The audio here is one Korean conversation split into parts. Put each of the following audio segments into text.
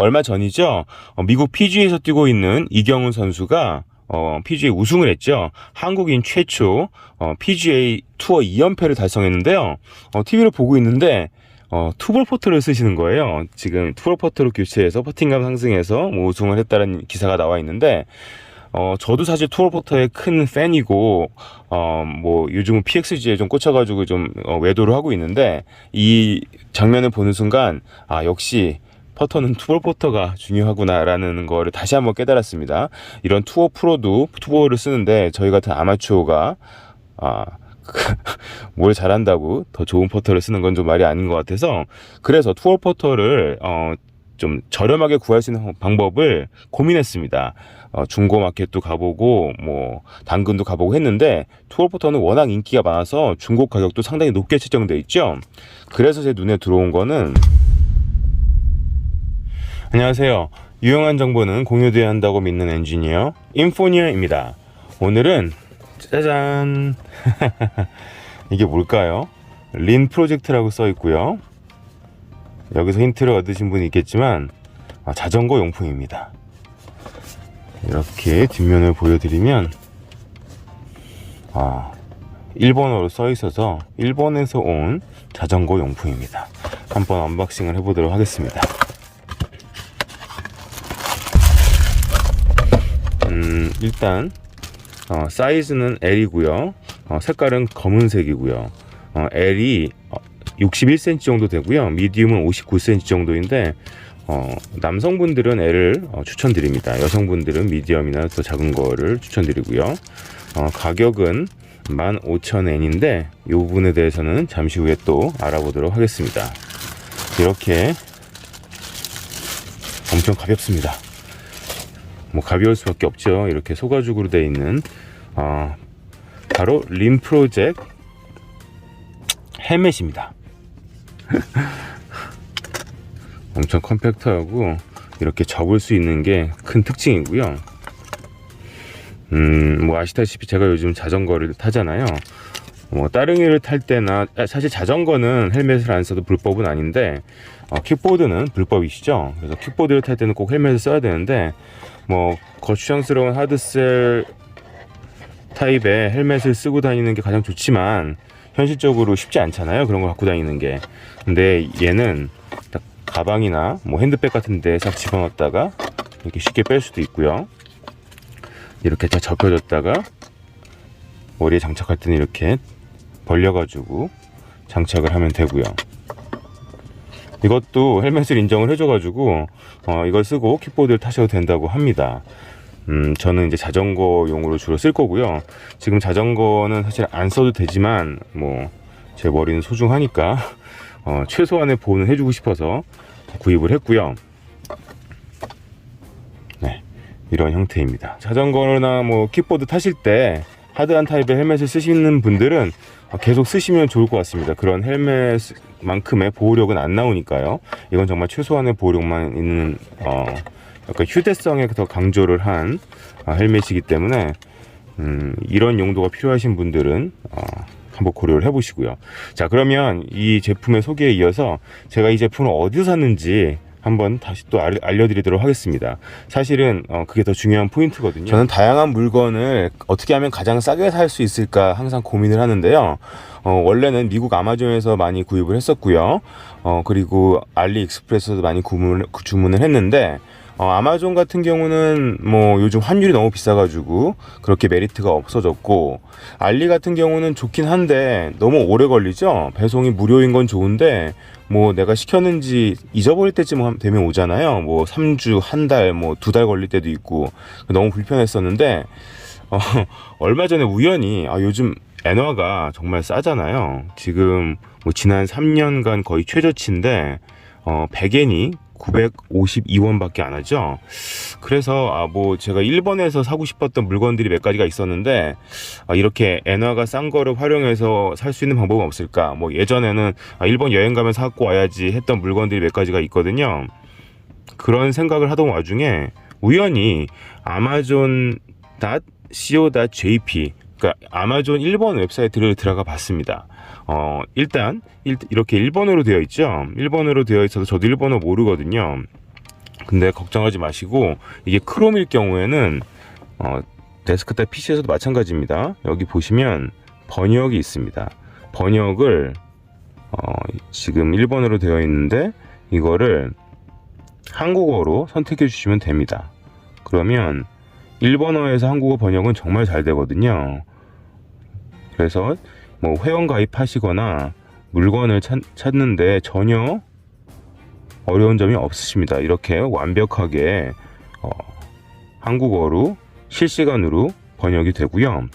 얼마 전이죠. 어, 미국 PGA에서 뛰고 있는 이경훈 선수가 어, PGA 우승을 했죠. 한국인 최초 어, PGA 투어 2연패를 달성했는데요. 어, TV를 보고 있는데 어, 투볼 포터를 쓰시는 거예요. 지금 투볼 포터로 교체해서 퍼팅감 상승해서 뭐 우승을 했다는 기사가 나와 있는데 어, 저도 사실 투볼 포터의 큰 팬이고 어, 뭐 요즘은 PXG에 좀 꽂혀가지고 좀 어, 외도를 하고 있는데 이 장면을 보는 순간 아 역시 퍼터는 투볼 포터가 중요하구나라는 거를 다시 한번 깨달았습니다. 이런 투어 프로도 투볼을 쓰는데 저희 같은 아마추어가 아, 뭘 잘한다고 더 좋은 퍼터를 쓰는 건 좀 말이 아닌 것 같아서 그래서 투어 퍼터를 어, 좀 저렴하게 구할 수 있는 방법을 고민했습니다. 어, 중고 마켓도 가보고 뭐 당근도 가보고 했는데 투어 포터는 워낙 인기가 많아서 중고 가격도 상당히 높게 책정돼 있죠. 그래서 제 눈에 들어온 거는 안녕하세요. 유용한 정보는 공유돼야 한다고 믿는 엔지니어 인포니어입니다. 오늘은 짜잔 이게 뭘까요? 린 프로젝트라고 써 있고요. 여기서 힌트를 얻으신 분이 있겠지만 아, 자전거 용품입니다. 이렇게 뒷면을 보여드리면 아 일본어로 써 있어서 일본에서 온 자전거 용품입니다. 한번 언박싱을 해보도록 하겠습니다. 일단 어, 사이즈는 L이고요. 어, 색깔은 검은색이고요. 어, L이 61cm 정도 되고요. 미디움은 59cm 정도인데 어, 남성분들은 L을 어, 추천드립니다. 여성분들은 미디엄이나 더 작은 거를 추천드리고요. 어, 가격은 15,000엔인데 이 부분에 대해서는 잠시 후에 또 알아보도록 하겠습니다. 이렇게 엄청 가볍습니다. 뭐 가벼울 수밖에 없죠. 이렇게 소가죽으로 되어 있는 어, 바로 림 프로젝트 헬멧입니다. 엄청 컴팩트하고 이렇게 접을 수 있는 게 큰 특징이고요. 음, 뭐 아시다시피 제가 요즘 자전거를 타잖아요. 뭐 따릉이를 탈 때나 아, 사실 자전거는 헬멧을 안 써도 불법은 아닌데 어, 킥보드는 불법이시죠. 그래서 킥보드를 탈 때는 꼭 헬멧을 써야 되는데 뭐 거추장스러운 하드셀 타입의 헬멧을 쓰고 다니는 게 가장 좋지만 현실적으로 쉽지 않잖아요. 그런 걸 갖고 다니는 게. 근데 얘는 딱 가방이나 뭐 핸드백 같은 데 싹 집어넣었다가 이렇게 쉽게 뺄 수도 있고요. 이렇게 다 접혀졌다가 머리에 장착할 때는 이렇게 벌려가지고 장착을 하면 되고요. 이것도 헬멧을 인정을 해줘가지고 어, 이걸 쓰고 킥보드를 타셔도 된다고 합니다. 음, 저는 이제 자전거용으로 주로 쓸 거고요. 지금 자전거는 사실 안 써도 되지만 뭐 제 머리는 소중하니까 어, 최소한의 보호는 해주고 싶어서 구입을 했고요. 네, 이런 형태입니다. 자전거나 뭐 킥보드 타실 때 하드한 타입의 헬멧을 쓰시는 분들은 어, 계속 쓰시면 좋을 것 같습니다. 그런 헬멧만큼의 보호력은 안 나오니까요. 이건 정말 최소한의 보호력만 있는 어, 약간 휴대성에 더 강조를 한 어, 헬멧이기 때문에 음, 이런 용도가 필요하신 분들은 어, 한번 고려를 해보시고요. 자 그러면 이 제품의 소개에 이어서 제가 이 제품을 어디서 샀는지 한번 다시 또 알, 알려드리도록 하겠습니다. 사실은 어, 그게 더 중요한 포인트거든요. 저는 다양한 물건을 어떻게 하면 가장 싸게 살 수 있을까 항상 고민을 하는데요. 어, 원래는 미국 아마존에서 많이 구입을 했었고요. 어, 그리고 알리익스프레스에서도 많이 구문을, 주문을 했는데 어, 아마존 같은 경우는 뭐 요즘 환율이 너무 비싸가지고 그렇게 메리트가 없어졌고 알리 같은 경우는 좋긴 한데 너무 오래 걸리죠. 배송이 무료인 건 좋은데 뭐 내가 시켰는지 잊어버릴 때쯤 되면 오잖아요. 뭐 3주, 한 달, 뭐 두 달 걸릴 때도 있고 너무 불편했었는데 어, 얼마 전에 우연히 아, 요즘 엔화가 정말 싸잖아요. 지금 뭐 지난 3년간 거의 최저치인데 어, 100엔이 952원밖에 안 하죠. 그래서 아 뭐 제가 일본에서 사고 싶었던 물건들이 몇 가지가 있었는데 아 이렇게 엔화가 싼 거를 활용해서 살 수 있는 방법은 없을까? 뭐 예전에는 아 일본 여행 가면 사고 와야지 했던 물건들이 몇 가지가 있거든요. 그런 생각을 하던 와중에 우연히 아마존.co.jp 그러니까 아마존 일본 웹사이트를 들어가 봤습니다. 어, 일단 일, 이렇게 일본어로 되어 있죠. 일본어로 되어 있어서 저도 일본어 모르거든요. 근데 걱정하지 마시고 이게 크롬일 경우에는 어, 데스크탑 PC에서도 마찬가지입니다. 여기 보시면 번역이 있습니다. 번역을 어, 지금 1번으로 되어 있는데 이거를 한국어로 선택해 주시면 됩니다. 그러면 일본어에서 한국어 번역은 정말 잘 되거든요. 그래서 뭐 회원 가입하시거나 물건을 찾, 찾는데 전혀 어려운 점이 없으십니다. 이렇게 완벽하게 어, 한국어로 실시간으로 번역이 되고요.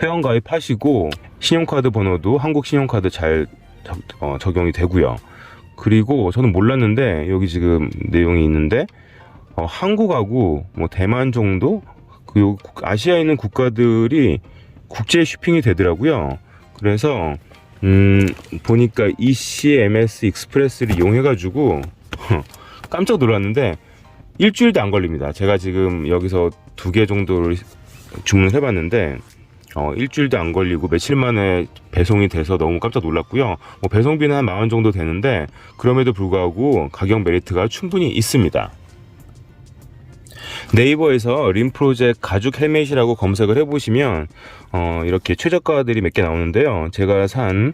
회원 가입하시고 신용카드 번호도 한국 신용카드 잘 적, 어, 적용이 되고요. 그리고 저는 몰랐는데 여기 지금 내용이 있는데 어, 한국하고 뭐 대만 정도 그 요- 아시아에 있는 국가들이 국제 쇼핑이 되더라고요. 그래서 음, 보니까 ECMS 익스프레스를 이용해가지고 깜짝 놀랐는데 일주일도 안 걸립니다. 제가 지금 여기서 두 개 정도를 주문을 해봤는데 어, 일주일도 안 걸리고 며칠 만에 배송이 돼서 너무 깜짝 놀랐고요. 뭐 배송비는 한 만 원 정도 되는데 그럼에도 불구하고 가격 메리트가 충분히 있습니다. 네이버에서 림 프로젝트 가죽 헬멧이라고 검색을 해보시면 어, 이렇게 최저가들이 몇 개 나오는데요. 제가 산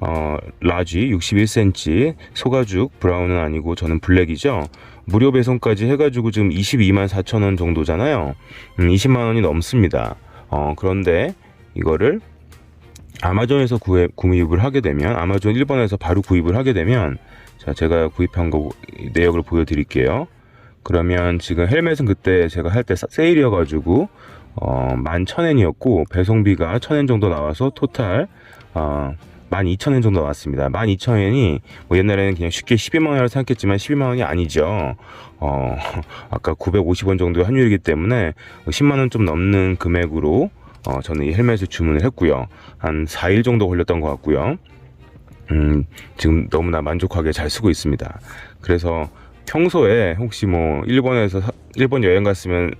어, 라지 61cm 소가죽 브라운은 아니고 저는 블랙이죠. 무료 배송까지 해가지고 지금 22만 4천 원 정도잖아요. 음, 20만 원이 넘습니다. 어, 그런데 이거를 아마존에서 구입, 구입을 하게 되면 아마존 1번에서 바로 구입을 하게 되면 자 제가 구입한 거 내역을 보여드릴게요. 그러면 지금 헬멧은 그때 제가 할 때 세일이어가지고 어, 11,000엔이었고 배송비가 1,000엔 정도 나와서 토탈 어, 12,000엔 정도 나왔습니다. 12,000엔이 뭐 옛날에는 그냥 쉽게 12만 원이라고 생각했지만 12만 원이 아니죠. 어, 아까 950원 정도의 환율이기 때문에 10만 원 좀 넘는 금액으로 어, 저는 이 헬멧을 주문을 했고요. 한 4일 정도 걸렸던 것 같고요. 음, 지금 너무나 만족하게 잘 쓰고 있습니다. 그래서 평소에 혹시 뭐 일본에서 사- 일본 여행 갔으면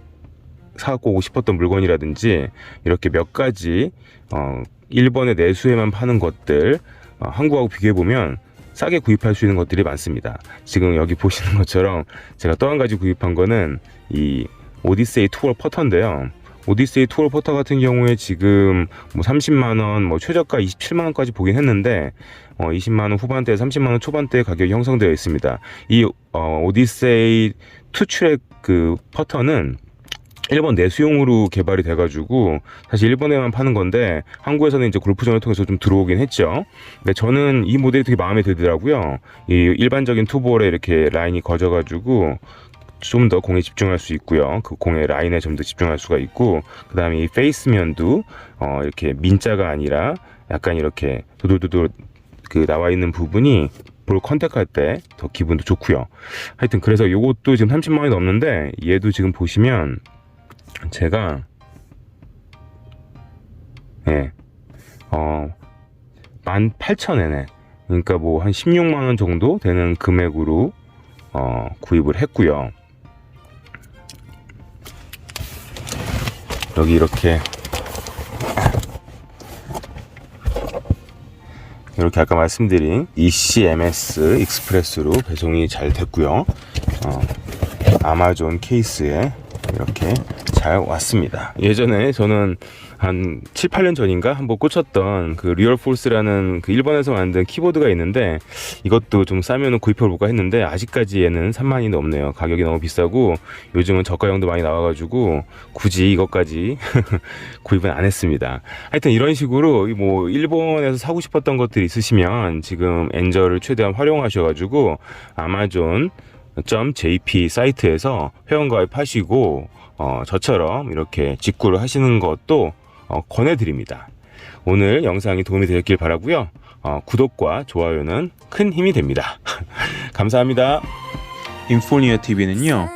사고 싶었던 물건이라든지 이렇게 몇 가지 어, 일본의 내수에만 파는 것들 어, 한국하고 비교해 보면 싸게 구입할 수 있는 것들이 많습니다. 지금 여기 보시는 것처럼 제가 또 한 가지 구입한 거는 이 오디세이 투어 퍼터인데요. 오디세이 투어 퍼터 같은 경우에 지금 뭐 30만 원, 뭐 최저가 27만 원까지 보긴 했는데 어 20만 원 후반대, 30만 원 초반대 가격이 형성되어 있습니다. 이 어, 오디세이 투트랙 그 퍼터는 일본 내수용으로 개발이 돼가지고 사실 일본에만 파는 건데 한국에서는 이제 골프전을 통해서 좀 들어오긴 했죠. 근데 저는 이 모델이 되게 마음에 들더라고요. 이 일반적인 투볼에 이렇게 라인이 거져가지고 좀 더 공에 집중할 수 있고요. 그 공의 라인에 좀 더 집중할 수가 있고 그 다음에 이 페이스 면도 어 이렇게 민자가 아니라 약간 이렇게 도돌도돌 그 나와 있는 부분이 볼 컨택할 때 더 기분도 좋고요. 하여튼 그래서 요것도 지금 30만 원이 넘는데 얘도 지금 보시면 제가 예. 어 18,000엔에 그러니까 뭐 한 16만 원 정도 되는 금액으로 어 구입을 했고요. 여기 이렇게 이렇게 아까 말씀드린 ECMS 익스프레스로 배송이 잘 됐고요. 어, 아마존 케이스에 이렇게 잘 왔습니다. 예전에 저는 한 7, 8년 전인가 한번 꽂혔던 그 리얼 폴스라는 그 일본에서 만든 키보드가 있는데 이것도 좀 싸면 구입해 볼까 했는데 아직까지 얘는 3만이 넘네요. 가격이 너무 비싸고 요즘은 저가형도 많이 나와가지고 굳이 이것까지 구입은 안 했습니다. 하여튼 이런 식으로 이뭐 일본에서 사고 싶었던 것들이 있으시면 지금 엔저를 최대한 활용하셔가지고 아마존 .jp 사이트에서 회원 가입하시고 어, 저처럼 이렇게 직구를 하시는 것도 어, 권해드립니다. 오늘 영상이 도움이 되었길 바라고요. 어, 구독과 좋아요는 큰 힘이 됩니다. 감사합니다. 인포니어 TV는요,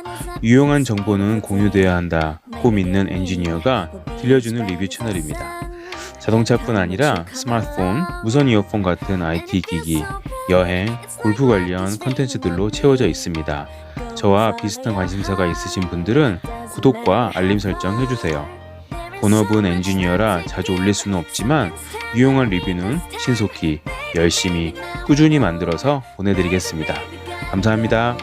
유용한 정보는 공유돼야 한다 고 믿는 엔지니어가 들려주는 리뷰 채널입니다. 자동차뿐 아니라 스마트폰, 무선 이어폰 같은 IT 기기, 여행, 골프 관련 컨텐츠들로 채워져 있습니다. 저와 비슷한 관심사가 있으신 분들은 구독과 알림 설정 해주세요. 본업은 엔지니어라 자주 올릴 수는 없지만 유용한 리뷰는 신속히, 열심히, 꾸준히 만들어서 보내드리겠습니다. 감사합니다.